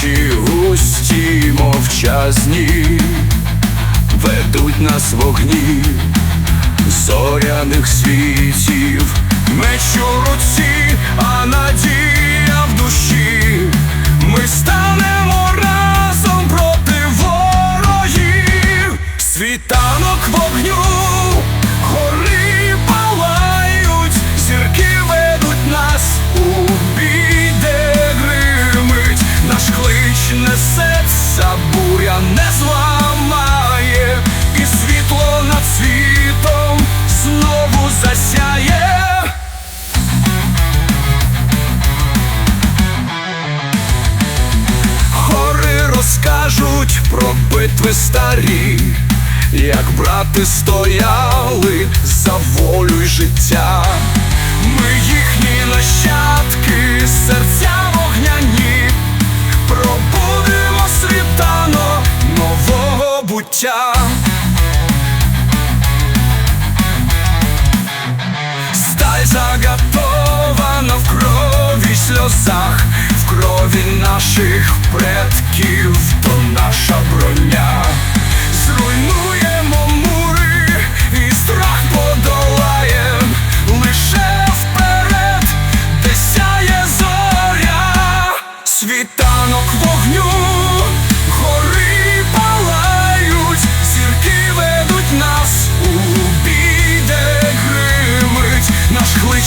Ночі густі мовчазні ведуть нас вогні зоряних світів, меч у руці, а надія в душі. Ми станемо разом проти ворогів, світанок вогню, розкажуть про битви старі, як брати стояли за волю й життя. Ми їхні нащадки, серця вогняні, пробудемо світанок нового буття. Сталь заготована в крові сльозах, в крові наших предків,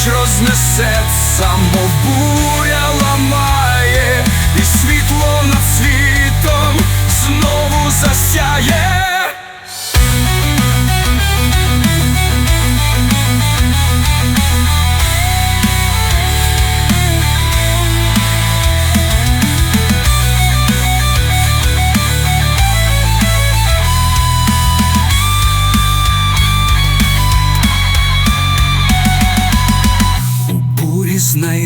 клич рознесеться, мов буря ламає, і світло над світом знову засяє.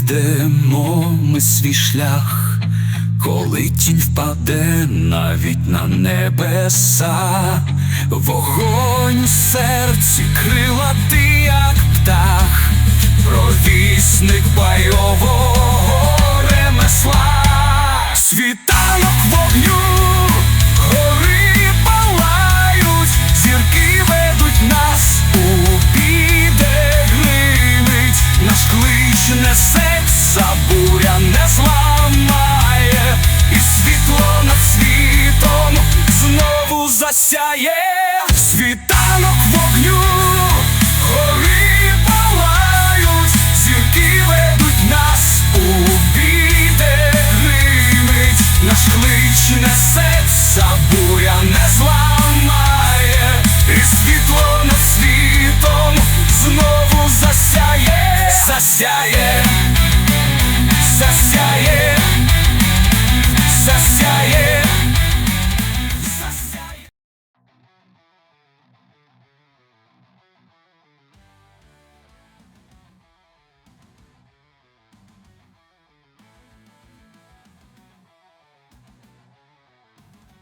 Знайдемо ми свій шлях, коли тінь впаде навіть на небеса, вогонь у серці крила ти, як птах, провісник бойового несеться, буря не зламає.